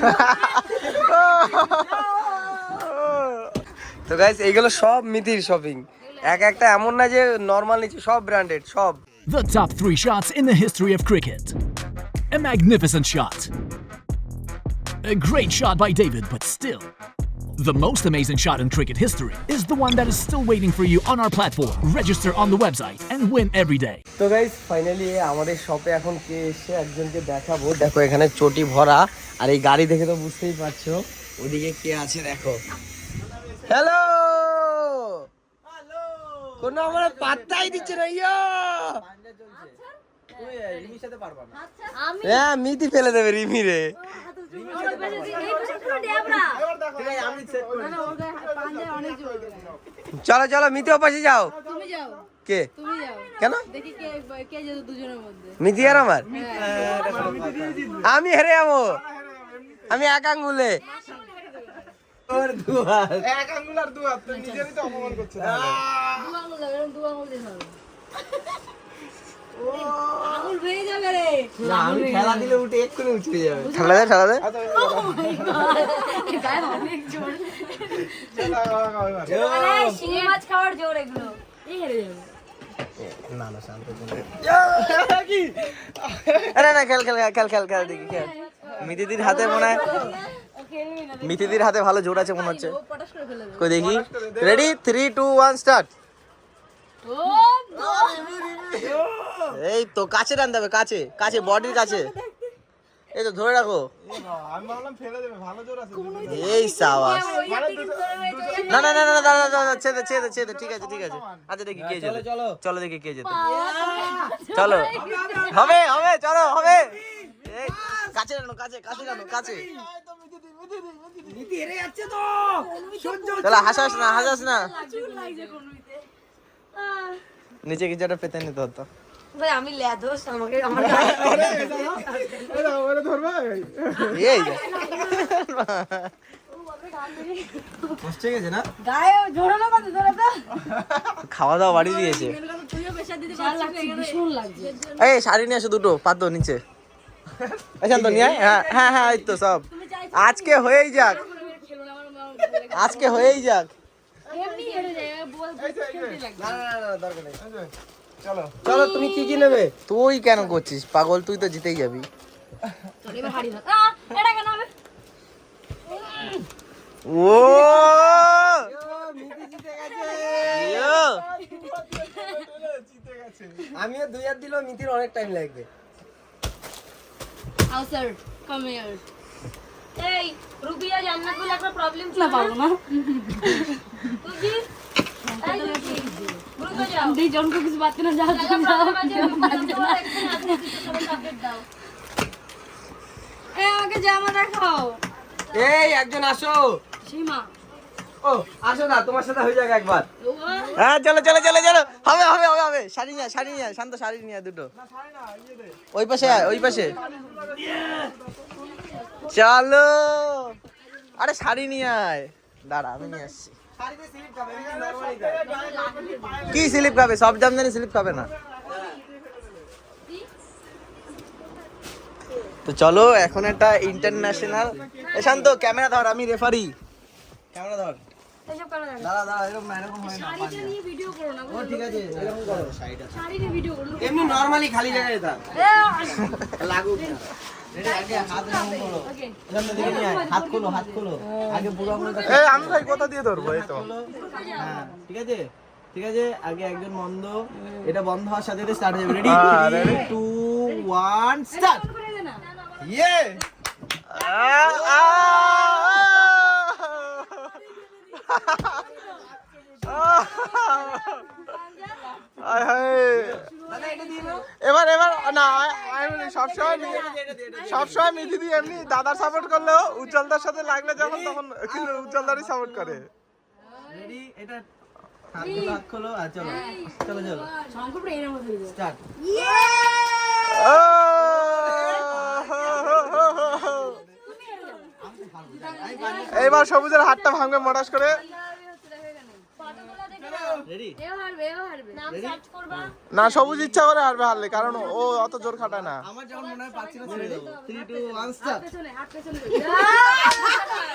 তো গাইস এইগুলো সব মিথির শপিং এক একটা এমন না যে নর্মাল নিচ্ছে সব ব্র্যান্ডেড সব The top three shots in the history of cricket. A magnificent shot. A great shot by David, but still. The most amazing shot in cricket history is the one that is still waiting for you on our platform. Register on the website and win every day. তো guys finally আমাদের শপে এখন কে এসে একজনকে দেখাবো দেখো এখানে চটি ভরা আর এই গাড়ি দেখে তো বুঝতেই পারছো ওদিকে কে আছে দেখো হ্যালো কোনো আমার পাত্তাই দিচ্ছে না ইয়ো আমি হ্যাঁ মিতি ফেলে দেবে রিমি রে চলো চলো মিতি ওপাশে যাও। তুমি যাও। কে? কেন? দেখি কে কে যেত দুজনের মধ্যে। মিতি আর আমার? আমি হেরে যাব। আমি এক আঙ্গুলে। এক আঙ্গুল আর দু হাত নিজেরই তো অপমান করছে। তাহলে। দু আঙুল যাবে এরকম দু আঙুল দিয়ে ধরো আঙুল ভেঙে যাবে রে। না আমি খেলা দিলে উঠে এক্ষুনি উঠে যাবে। ঠান্ডা দে ঠান্ডা দে। গায়ে অনেক জোর চল, আগো, আগো, এবার। আরে শিঙি মাছ খাওয়ার জোর এগুলো। এই হেরে যাবে। না না শান্ত আরে না খেল খেল খেল খেল খেল দেখি খেল। মিতিদির হাতে মনে হয় মিতিদির হাতে ভালো জোর আছে মনে হচ্ছে। কই দেখি? Ready three two one start এই তো কাছে টানতে হবে কাছে কাছে বডির কাছে এই তো ধরে রাখো এ বাবা, আমি ভাবলাম ফেলে দেবে ভালো জোর আছে দুটো। এই সাবাস মানে না না না না দাদা ছেদে ছেদে ছেদে ঠিক আছে ঠিক আছে আচ্ছা দেখি কে যেতে চলো চলো দেখি কে যেতে চলো হবে হবে চলো হবে এই, কাছে টানো কাছে কাছে টানো কাছে চলো হাসাস না হাসাস না নিচে কিছু একটা পেতে নিতে হতো। ভাই আমি ল্যাদোস আমাকে আমার ওরে ধরবা? এই। এই যে। কষ্ট গেছে না? গায়ে জোরালো কথা ধরে তো। খাওয়া দাওয়া বাড়ি দিয়েছে। এই শাড়ি নিয়ে আসো দুটো পাতো নিচে। নিয়ে হ্যাঁ হ্যাঁ হ্যাঁ এই তো সব। আজকে হয়েই যাক। আজকে হয়েই যাক। চলো। চলো তুমি কি কি নেবে? তুই কেন করছিস? পাগল তুই তো জিতেই যাবি। চল এবার হারি না এটা কেন হবে? ও। জিতে গেছে। আমিও দুই হাত দিলেও মিতির অনেক টাইম লাগবে। হাউ স্যার কাম হিয়ার এই রুবিয়া জান্নাত বলে একটা প্রবলেম ছিল না। পারব না আমাকে এই, একজন আসো। ও, আসো না, তোমার সাথে হয়ে একবার। হ্যাঁ চলো চলো হবে হবে হবে শাড়ি শাড়ি শান্ত শাড়ি নিয়ে দুটো। ওই পাশে ওই পাশে। চলো। আরে, শাড়ি নিয়ে আয়। দাঁড়া, আমি নিয়ে আসছি। কি স্লিপ খাবে? সব জামদানি স্লিপ খাবে না? তো চলো এখন একটা ইন্টারন্যাশনাল শান্ত ক্যামেরা ধর আমি রেফারি ক্যামেরা ধর। এসব কেন দেখো দাঁড়া দাঁড়া এরকম এরকম হয় না ভিডিও করো না ও ঠিক আছে এরকম করো সাইড আছে ভিডিও করো এমনি নরমালি খালি জায়গায় থাক লাগুক হাত খোলো হাত খোলো। আগে পুরো আমি ভাই কোথা দিয়ে ধরবো এই তো। হ্যাঁ ঠিক আছে? ঠিক আছে? আগে একজন বন্ধ। এটা বন্ধ হওয়ার সাথে সাথে স্টার্ট হয়ে রেডি হ্যাঁ, ready? টু ওয়ান স্টার্ট ইয়ে! আয় হায়। এবার এবার না সবসময় সবসময় মিথি দিয়ে এমনি দাদার সাপোর্ট করলেও উজ্জ্বলদার সাথে লাগলে যখন তখন কিন্তু উজ্জ্বলদারই সাপোর্ট করে। রেডি এটা খোলো আর চলো চলো চলো। শঙ্কর পুরো এর মধ্যে দিয়ে স্টার্ট এইবার সবুজের হাতটা ভাঙবে মটাস করে এও হারবে এও হারবে নাম সার্চ করবা না সবুজ ইচ্ছা করে হারবে হারলে কারণ ও অত জোর খাটায় না। আমার যখন মনে হয় পাচ্ছি না ছেড়ে স্টার্ট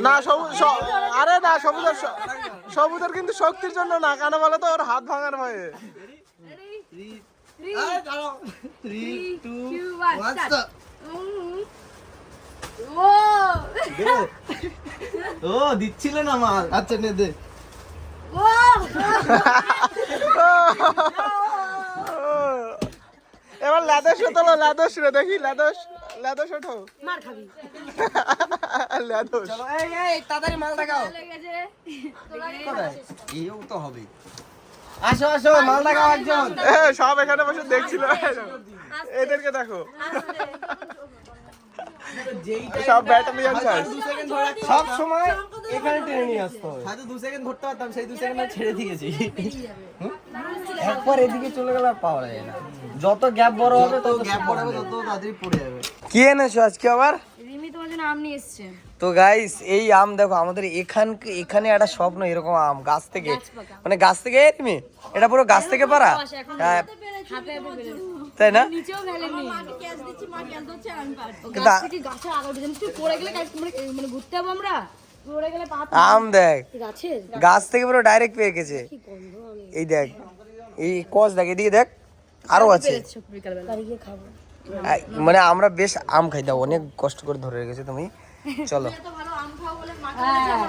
না সবুজ আরে না সবুজের সবুজের কিন্তু শক্তির জন্য না কেন বলে তো? ওর হাত ভাঙার ভয়ে। ও! ও দিচ্ছিলে না মাল আচ্ছা নে দে। এবার ল্যাদস তোলো ল্যাদস রে দেখি ল্যাদস ল্যাদস ওঠো। মার খাবি। ল্যাদস চলো এই এই তাড়াতাড়ি মাল দেখাও। লেগেছে। এও তো হবে। আসো আসো মাল দেখাও একজন। এ, সব এখানে বসে দেখছিল। এদেরকে দেখো। সব ব্যাটালিয়ান চাই সব সময় এখানে টেনে নিয়ে আসতে হবে। হয়তো দু সেকেন্ড ধরতে পারতাম সেই দু সেকেন্ড ছেড়ে দিয়েছি। একবার এদিকে চলে গেলে আর পাওয়া যায় না। যত গ্যাপ বড় হবে তত গ্যাপ বড় হবে তত তাড়াতাড়ি পড়ে যাবে। কি এনেছো আজকে আবার? রিমি তোমার জন্য আম নিয়ে এসছে। তো গাইস এই আম দেখো আমাদের এখান এখানে একটা স্বপ্ন এরকম আম গাছ থেকে। মানে গাছ থেকে তুমি এটা পুরো গাছ থেকে পারা? হ্যাঁ। তাই না? কিন্তু আম দেখ। গাছ থেকে পুরো ডাইরেক্ট পেয়ে গেছে এই দেখ এই কস দেখ এদিকে দেখ আরও আছে। মানে আমরা বেশ আম খাই দাও অনেক কষ্ট করে ধরে রেখেছো তুমি। চলো।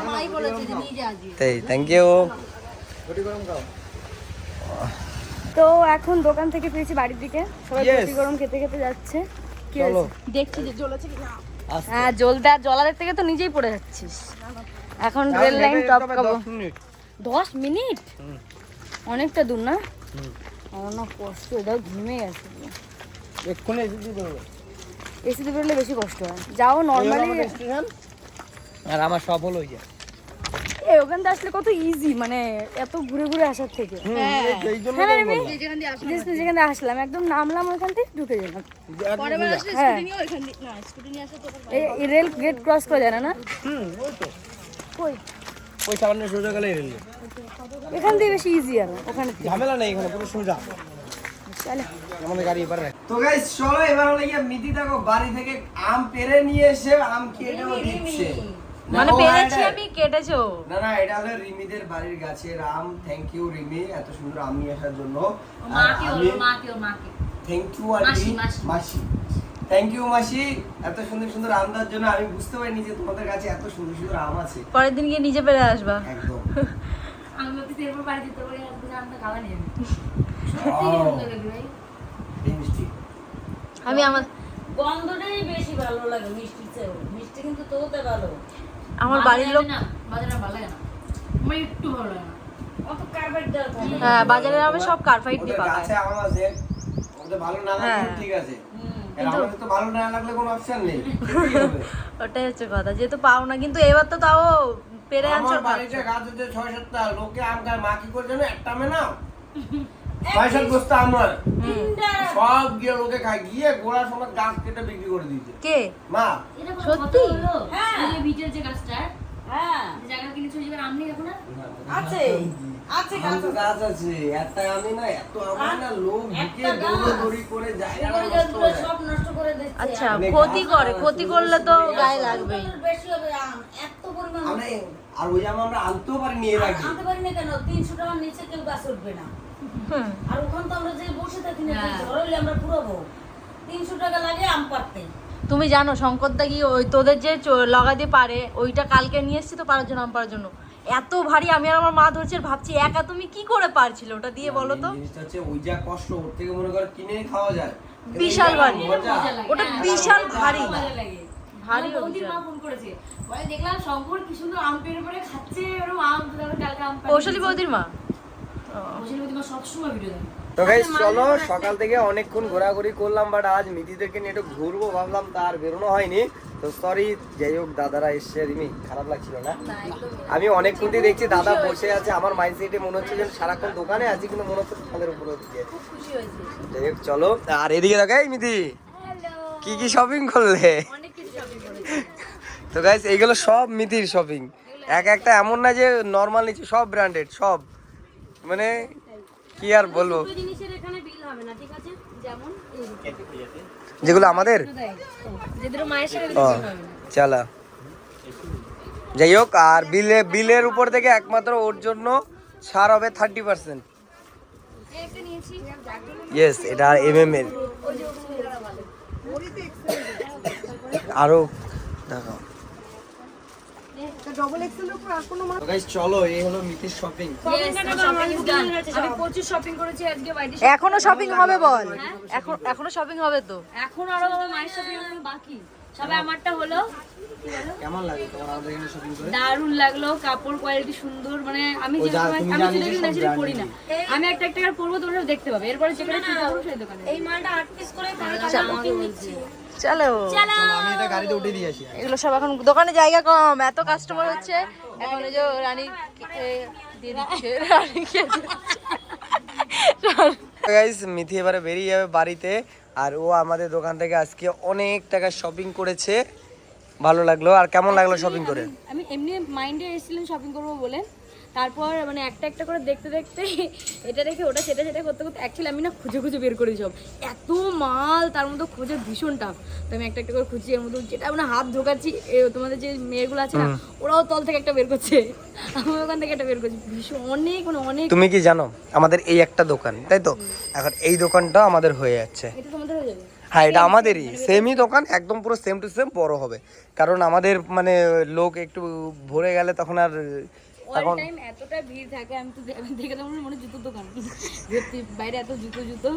মাই বলেছে যে নিয়ে যা আজকে। তাই থ্যাংক ইউ তো এখন দোকান থেকে ফিরেছি বাড়ির দিকে। সবাই গরম খেতে খেতে যাচ্ছে। কি দেখছি যে জ্বলেছে কিনা। হ্যাঁ জ্বলতে আর জ্বলাদের থেকে তো নিজেই পড়ে যাচ্ছিস। এখন রেল লাইন টপ খাব দশ মিনিট। অনেকটা দূর না? আমার না কষ্ট এটাও ঘুমে গেছে। এক্ষুনি এসে দিয়ে এসিতে বেরোলে বেশি কষ্ট হয়। যাও নর্মালি আর আমার সব হলো ইয়ে এই ওখান থেকে আসলে কত ইজি মানে এত ঘুরে ঘুরে আসার থেকে। হ্যাঁ। না, আমি যেখান থেকে আসলাম একদম নামলাম ওখান থেকে ঢুকে গেলাম। হ্যাঁ। এই এই রেল গেট ক্রস করা যায় না? না কই? ওই সামান্য সোজা গেলে রেল এখান থেকে বেশি ইজি আর ওখানে ঝামেলা নেই এখানে পুরো সোজা। আমাদের গাড়ি এবার তো গাইস চলো এবার হলো গিয়ে মিতি দেখো বাড়ি থেকে আম পেরে নিয়ে এসে আম কেটেও দিচ্ছে। মানে পেরেছি আমি কেটেছো। না না এটা হলো রিমিদের বাড়ির গাছের আম। থ্যাংক ইউ রিমি এত সুন্দর আম নিয়ে আসার জন্য। মাকে বলো মাকে ওর মাকে থ্যাংক ইউ আর মাসি, থ্যাংক ইউ মাসি। এত সুন্দর সুন্দর আম দেওয়ার জন্য। আমি বুঝতে পারিনি যে তোমাদের কাছে এত সুন্দর সুন্দর আম আছে। পরের দিন গিয়ে নিজে পেরে আসবা। একদম। আমি ভাবছি এরপর বাড়ি যেতে পারি একদিন আমরা খাওয়া নিয়ে মিষ্টি। আমি আমার গন্ধটাই বেশি ভালো লাগে মিষ্টি চেয়েও। মিষ্টি কিন্তু তোতে ভালো। আমার বাড়ির লোক হ্যাঁ বাজারে আমি সব কার্ফাইট দিয়ে পাকায় ভালো না হ্যাঁ। ঠিক আছে। আর আমাদের তো ভালো না লাগলে কোনো অপশন নেই। খেতেই হবে। ওটাই হচ্ছে কথা যেহেতু পাও না কিন্তু এবার তো তাও পেরে আনছো আমার বাড়িতে গাছ আছে ছয় সাতটা লোকে আম মা কি করছে না একটা আমে না ছয় সাত বস্তা আম নয় সব গিয়ে লোকে খায় গিয়ে গোড়া সময় গাছ কেটে বিক্রি করে দিয়েছে। কে? মা। সত্যি? হলো? যে গাছটা হ্যাঁ। জায়গা কিনেছে ওই জায়গার এখন আছে। আছে আম গাছ আছে। এত আমি না এত আমি না লোক ঢুকে দৌড়াদৌড়ি করে জায়গা করে নষ্ট গাছগুলো করে। দেয়। সব নষ্ট করে দিচ্ছে। আচ্ছা ক্ষতি করে ক্ষতি করলে তো গায়ে লাগবে। বেশি হবে আম। এত পরিমাণ আমরা হচ্ছে। আর ওই আম আমরা আনতেও পারি নিয়ে রাখি আনতে পারি না কেন? তিনশো টাকার নিচে কেউ গাছ উঠবে না। আর ওখান তো আমরা যে বসে থাকি না ধরলে আমরা পুরোবো তিনশো টাকা লাগে আম পারতে তুমি জানো শঙ্করদা কি ওই তোদের যে চ- লগা দিয়ে পারে ওইটা কালকে নিয়ে এসেছি তো পারার জন্য আম পারার জন্য। এত ভারী আমি আর আমার মা ধরছে ভাবছি একা তুমি কি করে পারছিল ওটা দিয়ে বলো তো? জিনিসটা হচ্ছে ওই যা কষ্ট ওর থেকে মনে করো কিনে খাওয়া যায়। বিশাল ভারী। ওটা বিশাল ভারী। লাগে। ভারী বৌদির মা ফোন করেছে। বলে দেখলাম শঙ্কর কি সুন্দর আম পেরে পেরে খাচ্ছে ওরকম আম কালকে আম কৌশলী বৌদির মা? কৌশলী বৌদি মা সবসময় ভিডিও দেয় তো গাইস চলো সকাল থেকে অনেকক্ষণ ঘোরাঘুরি করলাম বাট আজ মিতিদেরকে নিয়ে একটু ঘুরবো ভাবলাম তার বেরোনো হয়নি। তো সরি যাই হোক দাদারা এসছে রিমি খারাপ লাগছিল না? আমি অনেকক্ষণ দিয়ে দেখছি দাদা বসে আছে আমার মাইন্ডসেটে মনে হচ্ছে যে সারাক্ষণ দোকানে আছি কিন্তু মনে হচ্ছে তাদের উপরে দিকে যাই হোক চলো। আর এদিকে দেখো এই মিতি কি কি শপিং করলে? তো গাইস এইগুলো সব মিতির শপিং এক একটা এমন না যে নর্মাল নিচ্ছে সব ব্র্যান্ডেড সব। মানে কি আর বলব? যেগুলো আমাদের? চালা। যাই হোক আর বিলে বিলের উপর থেকে একমাত্র ওর জন্য ছাড় হবে থার্টি পার্সেন্ট ইয়েস এটা এম এম এর আরও দেখো চলো এই হলো মিতির শপিং আমি প্রচুর শপিং করেছি আজকে বাড়িতে। এখনও শপিং হবে বল। এখন এখনও শপিং হবে তো। এখন আরও আমার মায়ের শপিং বাকি। সবাই আমারটা হলো। কেমন লাগে তোমার আমাদের এখানে শপিং করে? দারুণ লাগল কাপড় কোয়ালিটি সুন্দর মানে আমি যে আমি সব ন্যাচারালি পরি না। আমি একটা একটা করে পরবো তোমরা দেখতে পাবে। এরপরে যেখানে কি করব সেই দোকানে। এই মালটা আট পিস করে চলো চলো। আমি এটা গাড়িতে উঠে দিয়ে আসি। এগুলো সব এখন দোকানে জায়গা কম এত কাস্টমার হচ্ছে। এখন এই যে রানী দিয়ে দিচ্ছে রানীকে গাইস মিথি এবারে বেরিয়ে যাবে বাড়িতে আর ও আমাদের দোকান থেকে আজকে অনেক টাকা শপিং করেছে। ভালো লাগল আর কেমন লাগল শপিং করে? আমি এমনি মাইন্ডে এসেছিলাম শপিং করব বলে। তারপর মানে একটা একটা করে দেখতে দেখতে এটা দেখে ওটা সেটা সেটা করতে করতে অ্যাকচুয়ালি আমি না খুঁজে খুঁজে বের করি সব। এত মাল তার মধ্যে খোঁজে ভীষণ টাফ তো আমি একটা একটা করে খুঁজছি এর মধ্যে যেটা মানে হাত ঢোকাচ্ছি তোমাদের যে মেয়েগুলো আছে না ওরাও তল থেকে একটা বের করছে। আমি ওখান থেকে একটা বের করছি। ভীষণ অনেক মানে অনেক তুমি কি জানো আমাদের এই একটা দোকান তাই তো? এখন এই দোকানটা আমাদের হয়ে যাচ্ছে। এটা তোমাদের হয়ে যাবে? হ্যাঁ এটা আমাদেরই। সেমই দোকান একদম পুরো সেম টু সেম বড় হবে। কারণ আমাদের মানে লোক একটু ভরে গেলে তখন আর এখন টাইম এতটা ভিড় থাকে আমি তো দেখে তো মনে হয় জুতোর দোকান। বাইরে এত জুতো জুতো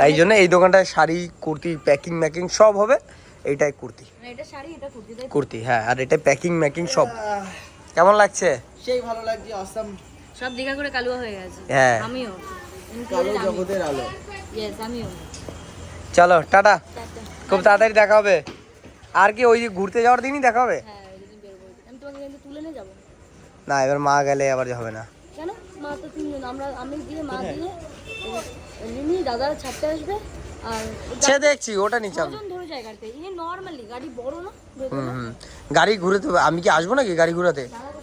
তাই জন্য এই দোকানটায় শাড়ি কুর্তি প্যাকিং ম্যাকিং সব হবে এইটাই কুর্তি। এটা শাড়ি এটা কুর্তি কুর্তি হ্যাঁ আর এটা প্যাকিং ম্যাকিং সব। কেমন লাগছে? সেই ভালো লাগছে অসাম সব দীঘা করে কালুয়া হয়ে গেছে। হ্যাঁ। আমিও। কালো জগতের আলো। ইয়েস আমিও। চলো টাটা। খুব তাড়াতাড়ি দেখা হবে। আর কি ওই ঘুরতে যাওয়ার দিনই দেখা হবে হ্যাঁ ওইদিন বেরোবো আমি তোমাকে কিন্তু তুলে নিয়ে যাব না এবার মা গেলে আবার হবে না। কেন? মা তো তিনজন আমরা আমি দিয়ে মা দিয়ে ছাড়তে আসবে আর সে দেখছি ওটা নিচে আমি। ধরে যায় গাড়িতে? এই নর্মালি গাড়ি বড় না হুম হুম। গাড়ি ঘুরে আমি কি আসব নাকি গাড়ি ঘুরাতে? দাদা